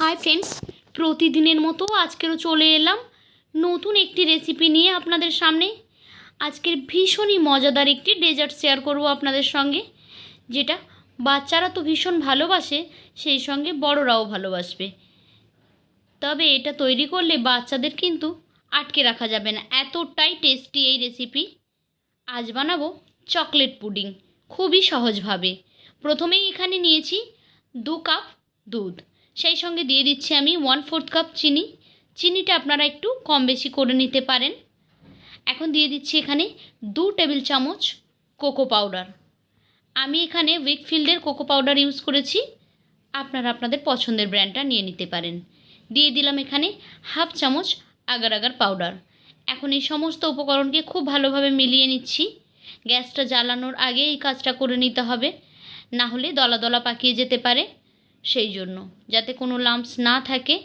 Hi friends প্রতিদিনের মতো আজকেরও চলে এলাম নতুন একটি রেসিপি নিয়ে আপনাদের সামনে। আজকের ভীষণই মজাদার একটি ডেজার্ট শেয়ার করব আপনাদের সঙ্গে, যেটা বাচ্চারা তো ভীষণ ভালোবাসে, সেই সঙ্গে বড়রাও ভালোবাসবে। তবে এটা তৈরি করলে বাচ্চাদের কিন্তু আটকে রাখা যাবে না। এতটাই টেস্টি এই রেসিপি আজ বানাবো চকলেট পুডিং খুবই সহজভাবে। প্রথমেই এখানে নিয়েছি দু কাপ দুধ। সেই সঙ্গে দিয়ে দিচ্ছি আমি ওয়ান ফোর্থ কাপ চিনি। চিনিটা আপনারা একটু কম বেশি করে নিতে পারেন। এখন দিয়ে দিচ্ছি এখানে দু টেবিল চামচ কোকো পাউডার আমি এখানে উইকফিল্ডের কোকো পাউডার ইউজ করেছি। আপনারা আপনাদের পছন্দের ব্র্যান্ডটা নিয়ে নিতে পারেন। দিয়ে দিলাম এখানে হাফ চামচ আগার আগার পাউডার এখন এই সমস্ত উপকরণকে খুব ভালোভাবে মিলিয়ে নিচ্ছি। গ্যাসটা জ্বালানোর আগে এই কাজটা করে নিতে হবে। না হলে দলা দলা পাকিয়ে যেতে পারে। সেই জন্য। যাতে কোনো লাম্পস না থাকে,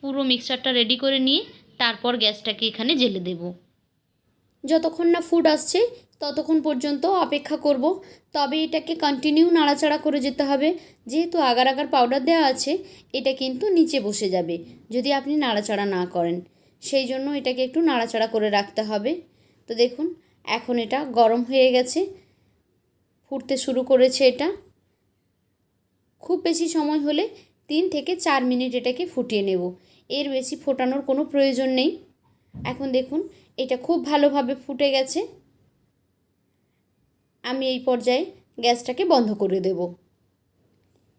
পুরো মিক্সারটা রেডি করে নিয়ে তারপর গ্যাসটাকে এখানে জেলে দেব। যতক্ষণ না ফুড আসছে, ততক্ষণ পর্যন্ত অপেক্ষা করব। তবে এটাকে কন্টিনিউ নাড়াচাড়া করে যেতে হবে। যেহেতু আগার আগার পাউডার দেওয়া আছে, এটা কিন্তু নিচে বসে যাবে, যদি আপনি নাড়াচাড়া না করেন। সেই জন্য এটাকে একটু নাড়াচাড়া করে রাখতে হবে। তো দেখুন, এখন এটা গরম হয়ে গেছে। ফুটতে শুরু করেছে এটা। খুব বেশি সময় হলে তিন থেকে চার মিনিট এটাকে ফুটিয়ে নেব। এর বেশি ফোটানোর কোনো প্রয়োজন নেই। এখন দেখুন, এটা খুব ভালোভাবে ফুটে গেছে। আমি এই পর্যায়ে গ্যাসটাকে বন্ধ করে দেব।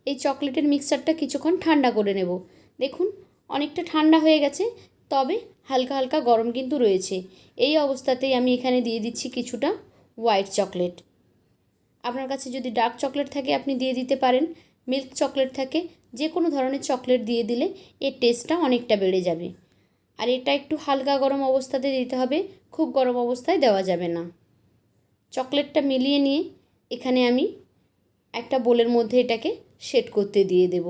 এই চকলেটের মিক্সারটা কিছুক্ষণ ঠান্ডা করে নেব। দেখুন, অনেকটা ঠান্ডা হয়ে গেছে, তবে হালকা হালকা গরম কিন্তু রয়েছে। এই অবস্থাতেই আমি এখানে দিয়ে দিচ্ছি কিছুটা হোয়াইট চকলেট। আপনার কাছে যদি ডার্ক চকলেট থাকে, আপনি দিয়ে দিতে পারেন। মিল্ক চকলেট থাকে, যে কোনো ধরনের চকলেট দিয়ে দিলে এর টেস্টটা অনেকটা বেড়ে যাবে। আর এটা একটু হালকা গরম অবস্থাতে দিতে হবে, খুব গরম অবস্থায় দেওয়া যাবে না। চকলেটটা মিলিয়ে নিয়ে এখানে আমি একটা বোলের মধ্যে এটাকে সেট করতে দিয়ে দেব।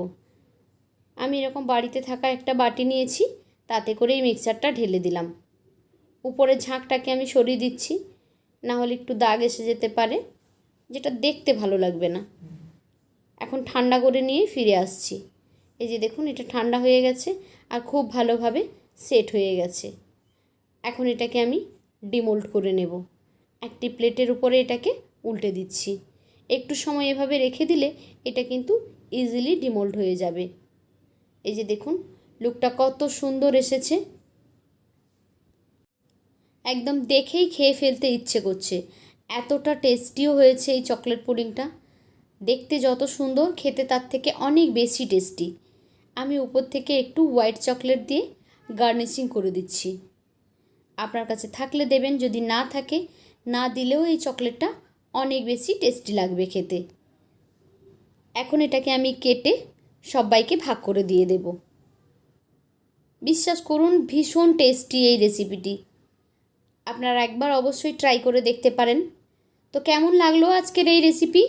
আমি এরকম বাড়িতে থাকা একটা বাটি নিয়েছি, তাতে করে এই মিক্সারটা ঢেলে দিলাম। উপরের ঝাঁকটাকে আমি সরিয়ে দিচ্ছি না হলে একটু দাগ এসে যেতে পারে, যেটা দেখতে ভালো লাগবে না। এখন ঠান্ডা করে নিয়ে ফিরে আসছি। এই যে দেখুন, এটা ঠান্ডা হয়ে গেছে আর খুব ভালোভাবে সেট হয়ে গেছে। এখন এটাকে আমি ডিমোল্ড করে নেব। একটি প্লেটের উপরে এটাকে উল্টে দিচ্ছি। একটু সময় এভাবে রেখে দিলে এটা কিন্তু ইজিলি ডিমোল্ড হয়ে যাবে। এই যে দেখুন, লুকটা কত সুন্দর এসেছে। একদম দেখেই খেয়ে ফেলতে ইচ্ছে করছে। এতটা টেস্টিও হয়েছে এই চকলেট পুডিংটা। দেখতে যত সুন্দর, খেতে তার থেকে অনেক বেশি টেস্টি। আমি উপর থেকে একটু হোয়াইট চকলেট দিয়ে গার্নিশিং করে দিচ্ছি। আপনার কাছে থাকলে দেবেন, যদি না থাকে, না দিলেও এই চকলেটটা অনেক বেশি টেস্টি লাগবে খেতে। এখন এটাকে আমি কেটে সবাইকে ভাগ করে দিয়ে দেব। বিশ্বাস করুন, ভীষণ টেস্টি এই রেসিপিটি। আপনারা একবার অবশ্যই ট্রাই করে দেখতে পারেন। তো কেমন লাগল আজকের এই রেসিপি?